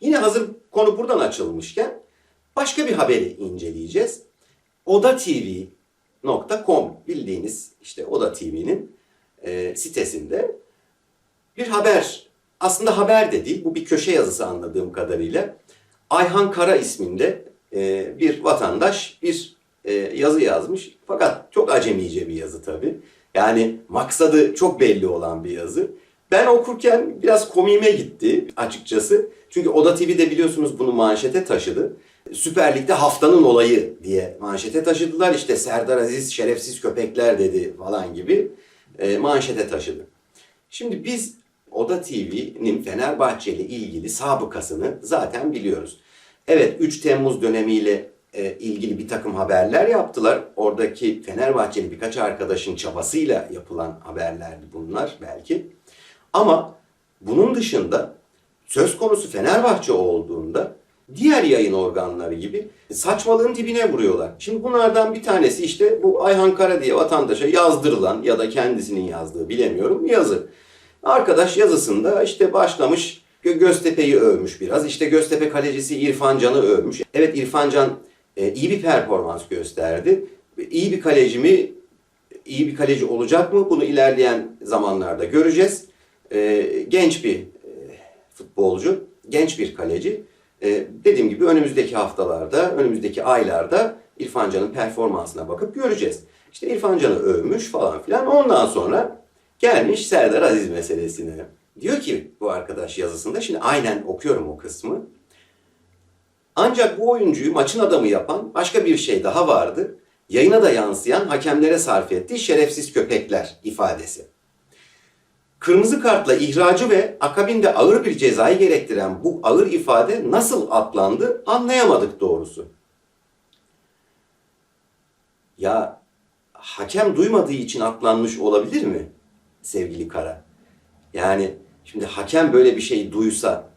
Yine hazır konu buradan açılmışken başka bir haberi inceleyeceğiz. odatv.com bildiğiniz işte Oda TV'nin e, sitesinde bir haber aslında haber de değil bu bir köşe yazısı anladığım kadarıyla Ayhan Kara isminde e, bir vatandaş bir e, yazı yazmış fakat çok acemice bir yazı tabii. Yani maksadı çok belli olan bir yazı. Ben okurken biraz komiğime gitti açıkçası. Çünkü Oda TV'de biliyorsunuz bunu manşete taşıdı. Süper Lig'de haftanın olayı diye manşete taşıdılar. İşte Serdar Aziz şerefsiz köpekler dedi falan gibi e, manşete taşıdı. Şimdi biz Oda TV'nin Fenerbahçe ile ilgili sabıkasını zaten biliyoruz. Evet 3 Temmuz dönemiyle e, ilgili bir takım haberler yaptılar. Oradaki Fenerbahçeli birkaç arkadaşın çabasıyla yapılan haberlerdi bunlar belki. Ama bunun dışında söz konusu Fenerbahçe olduğunda diğer yayın organları gibi saçmalığın dibine vuruyorlar. Şimdi bunlardan bir tanesi işte bu Ayhan Kara diye vatandaşa yazdırılan ya da kendisinin yazdığı bilemiyorum yazı. Arkadaş yazısında işte başlamış Gö- Göztepe'yi övmüş biraz. İşte Göztepe kalecisi İrfan Can'ı övmüş. Evet İrfan Can e, iyi bir performans gösterdi. İyi bir kaleci mi? İyi bir kaleci olacak mı? Bunu ilerleyen zamanlarda göreceğiz. E, genç bir futbolcu, genç bir kaleci. E, dediğim gibi önümüzdeki haftalarda, önümüzdeki aylarda İrfan Can'ın performansına bakıp göreceğiz. İşte İrfan Can'ı övmüş falan filan. Ondan sonra gelmiş Serdar Aziz meselesine. Diyor ki bu arkadaş yazısında, şimdi aynen okuyorum o kısmı. Ancak bu oyuncuyu maçın adamı yapan başka bir şey daha vardı. Yayına da yansıyan hakemlere sarf ettiği şerefsiz köpekler ifadesi. Kırmızı kartla ihracı ve akabinde ağır bir cezayı gerektiren bu ağır ifade nasıl atlandı anlayamadık doğrusu. Ya hakem duymadığı için atlanmış olabilir mi sevgili Kara? Yani şimdi hakem böyle bir şey duysa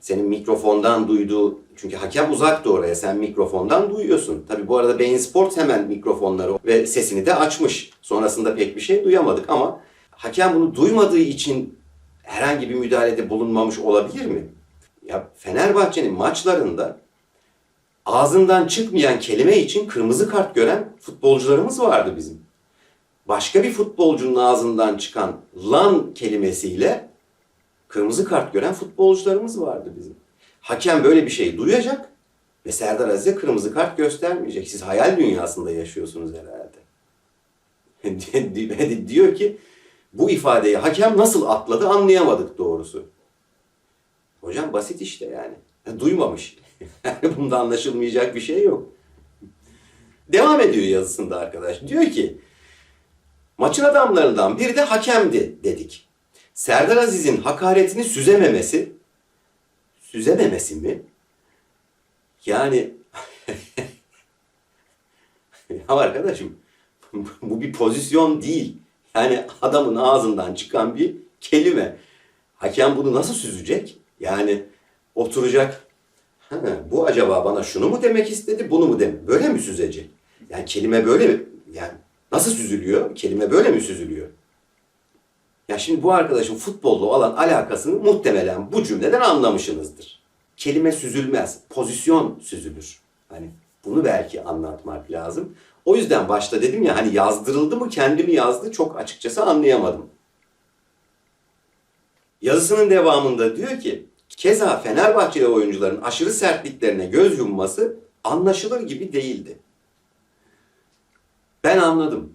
senin mikrofondan duyduğu çünkü hakem uzaktı oraya sen mikrofondan duyuyorsun. Tabi bu arada Bein Sports hemen mikrofonları ve sesini de açmış. Sonrasında pek bir şey duyamadık ama hakem bunu duymadığı için herhangi bir müdahalede bulunmamış olabilir mi? Ya Fenerbahçe'nin maçlarında ağzından çıkmayan kelime için kırmızı kart gören futbolcularımız vardı bizim. Başka bir futbolcunun ağzından çıkan lan kelimesiyle kırmızı kart gören futbolcularımız vardı bizim. Hakem böyle bir şey duyacak ve Serdar Aziz'e kırmızı kart göstermeyecek. Siz hayal dünyasında yaşıyorsunuz herhalde. Diyor ki bu ifadeyi hakem nasıl atladı anlayamadık doğrusu. Hocam basit işte yani. Duymamış. Yani bunda anlaşılmayacak bir şey yok. Devam ediyor yazısında arkadaş. Diyor ki maçın adamlarından biri de hakemdi dedik. Serdar Aziz'in hakaretini süzememesi süzememesi mi? Yani ya arkadaşım bu bir pozisyon değil. Yani adamın ağzından çıkan bir kelime. Hakem bunu nasıl süzecek? Yani oturacak. Bu acaba bana şunu mu demek istedi, bunu mu demek? Böyle mi süzecek? Yani kelime böyle mi? Yani nasıl süzülüyor? Kelime böyle mi süzülüyor? Ya şimdi bu arkadaşın futbolla olan alakasını muhtemelen bu cümleden anlamışsınızdır. Kelime süzülmez, pozisyon süzülür. Hani bunu belki anlatmak lazım. O yüzden başta dedim ya hani yazdırıldı mı kendi mi yazdı çok açıkçası anlayamadım. Yazısının devamında diyor ki keza Fenerbahçeli oyuncuların aşırı sertliklerine göz yumması anlaşılır gibi değildi. Ben anladım.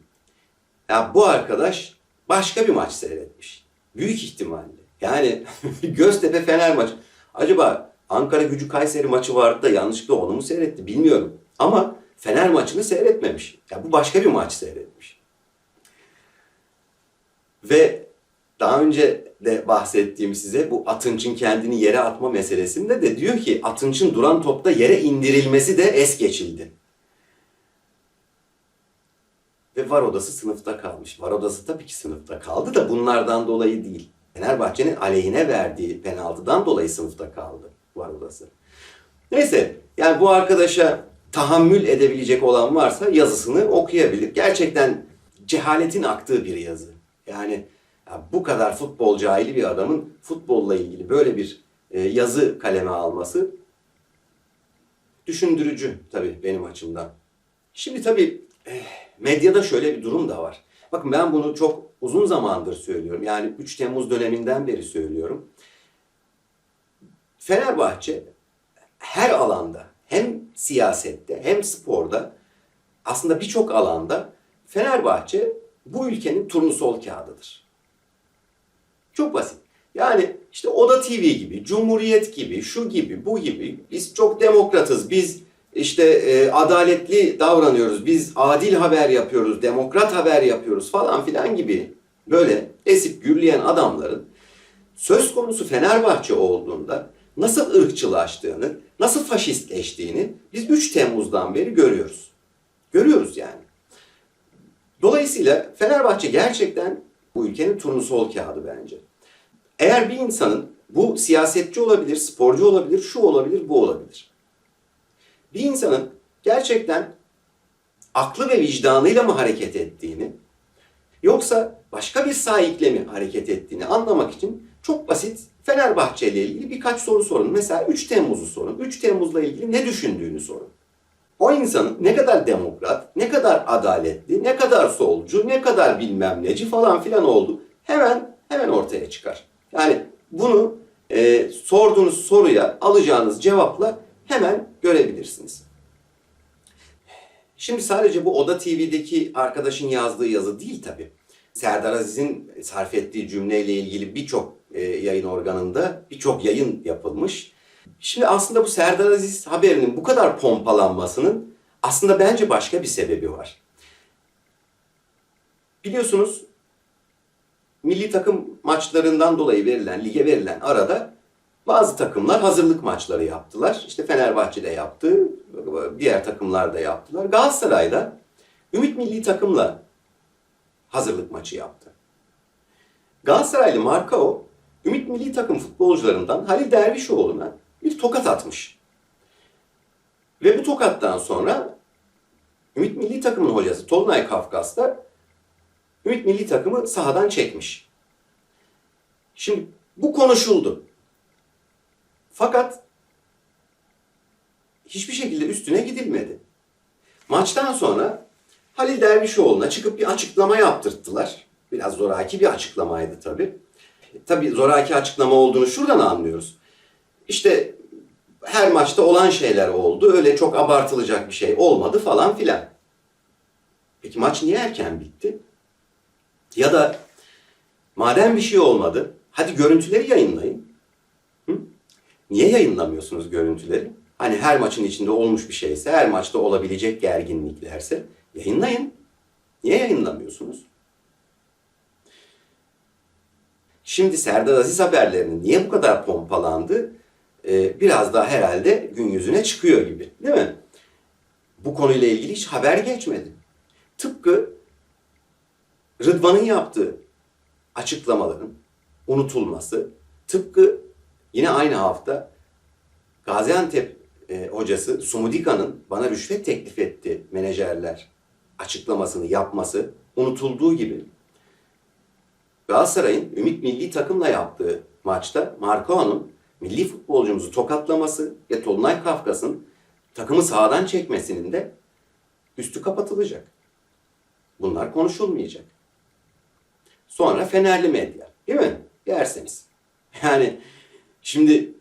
Ya bu arkadaş başka bir maç seyretmiş. Büyük ihtimalle. Yani Göztepe Fener maçı. Acaba Ankara Gücü Kayseri maçı vardı da yanlışlıkla onu mu seyretti bilmiyorum. Ama Fener maçını seyretmemiş. Ya bu başka bir maç seyretmiş. Ve daha önce de bahsettiğim size bu Atınç'ın kendini yere atma meselesinde de diyor ki Atınç'ın duran topta yere indirilmesi de es geçildi. Ve var odası sınıfta kalmış. Var odası tabii ki sınıfta kaldı da bunlardan dolayı değil. Fenerbahçe'nin aleyhine verdiği penaltıdan dolayı sınıfta kaldı var odası. Neyse yani bu arkadaşa tahammül edebilecek olan varsa yazısını okuyabilir. Gerçekten cehaletin aktığı bir yazı. Yani ya bu kadar futbol cahili bir adamın futbolla ilgili böyle bir e, yazı kaleme alması düşündürücü tabii benim açımdan. Şimdi tabii eh, medyada şöyle bir durum da var. Bakın ben bunu çok uzun zamandır söylüyorum. Yani 3 Temmuz döneminden beri söylüyorum. Fenerbahçe her alanda hem siyasette hem sporda aslında birçok alanda Fenerbahçe bu ülkenin turnusol kağıdıdır. Çok basit. Yani işte Oda TV gibi, Cumhuriyet gibi, şu gibi, bu gibi biz çok demokratız. Biz işte e, adaletli davranıyoruz. Biz adil haber yapıyoruz, demokrat haber yapıyoruz falan filan gibi böyle esip gürleyen adamların söz konusu Fenerbahçe olduğunda nasıl ırkçılaştığını, nasıl faşistleştiğini biz 3 Temmuz'dan beri görüyoruz. Görüyoruz yani. Dolayısıyla Fenerbahçe gerçekten bu ülkenin turnusol kağıdı bence. Eğer bir insanın bu siyasetçi olabilir, sporcu olabilir, şu olabilir, bu olabilir. Bir insanın gerçekten aklı ve vicdanıyla mı hareket ettiğini yoksa başka bir saikle mi hareket ettiğini anlamak için çok basit Fenerbahçe ile ilgili birkaç soru sorun. Mesela 3 Temmuz'u sorun. 3 Temmuz'la ilgili ne düşündüğünü sorun. O insanın ne kadar demokrat, ne kadar adaletli, ne kadar solcu, ne kadar bilmem neci falan filan oldu hemen hemen ortaya çıkar. Yani bunu e, sorduğunuz soruya alacağınız cevapla hemen görebilirsiniz. Şimdi sadece bu Oda TV'deki arkadaşın yazdığı yazı değil tabii. Serdar Aziz'in sarf ettiği cümleyle ilgili birçok e, yayın organında birçok yayın yapılmış. Şimdi aslında bu Serdar Aziz haberinin bu kadar pompalanmasının aslında bence başka bir sebebi var. Biliyorsunuz milli takım maçlarından dolayı verilen, lige verilen arada bazı takımlar hazırlık maçları yaptılar. İşte Fenerbahçe de yaptı, diğer takımlar da yaptılar. Galatasaray'da Ümit Milli Takım'la hazırlık maçı yaptı. Galatasaraylı Markao, Ümit Milli Takım futbolcularından Halil Dervişoğlu'na bir tokat atmış. Ve bu tokattan sonra Ümit Milli Takım'ın hocası Tolunay Kafkas da Ümit Milli Takım'ı sahadan çekmiş. Şimdi bu konuşuldu. Fakat hiçbir şekilde üstüne gidilmedi. Maçtan sonra Halil Dervişoğlu'na çıkıp bir açıklama yaptırttılar. Biraz zoraki bir açıklamaydı tabii. Tabii zoraki açıklama olduğunu şuradan anlıyoruz. İşte her maçta olan şeyler oldu. Öyle çok abartılacak bir şey olmadı falan filan. Peki maç niye erken bitti? Ya da madem bir şey olmadı, hadi görüntüleri yayınlayın. Hı? Niye yayınlamıyorsunuz görüntüleri? Hani her maçın içinde olmuş bir şeyse, her maçta olabilecek gerginliklerse yayınlayın. Niye yayınlamıyorsunuz? Şimdi Serdar Aziz haberlerinin niye bu kadar pompalandı? Ee, biraz daha herhalde gün yüzüne çıkıyor gibi değil mi? Bu konuyla ilgili hiç haber geçmedi. Tıpkı Rıdvan'ın yaptığı açıklamaların unutulması, tıpkı yine aynı hafta Gaziantep e, hocası Sumudika'nın bana rüşvet teklif etti menajerler açıklamasını yapması unutulduğu gibi Galatasaray'ın Ümit Milli Takım'la yaptığı maçta Marco'nun milli futbolcumuzu tokatlaması ve Tolunay Kafkas'ın takımı sağdan çekmesinin de üstü kapatılacak. Bunlar konuşulmayacak. Sonra Fenerli medya. Değil mi? Yerseniz. Yani şimdi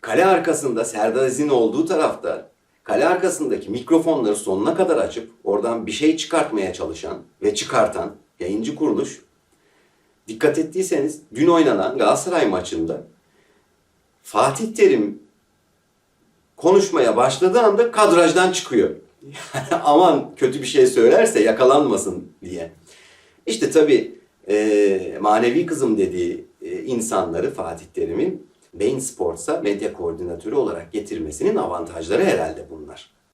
kale arkasında Serdar Aziz'in olduğu tarafta kale arkasındaki mikrofonları sonuna kadar açıp oradan bir şey çıkartmaya çalışan ve çıkartan yayıncı kuruluş dikkat ettiyseniz dün oynanan Galatasaray maçında Fatih Terim konuşmaya başladığı anda kadrajdan çıkıyor. aman kötü bir şey söylerse yakalanmasın diye. İşte tabii e, manevi kızım dediği e, insanları Fatih Terim'in Bein Sports'a medya koordinatörü olarak getirmesinin avantajları herhalde bunlar.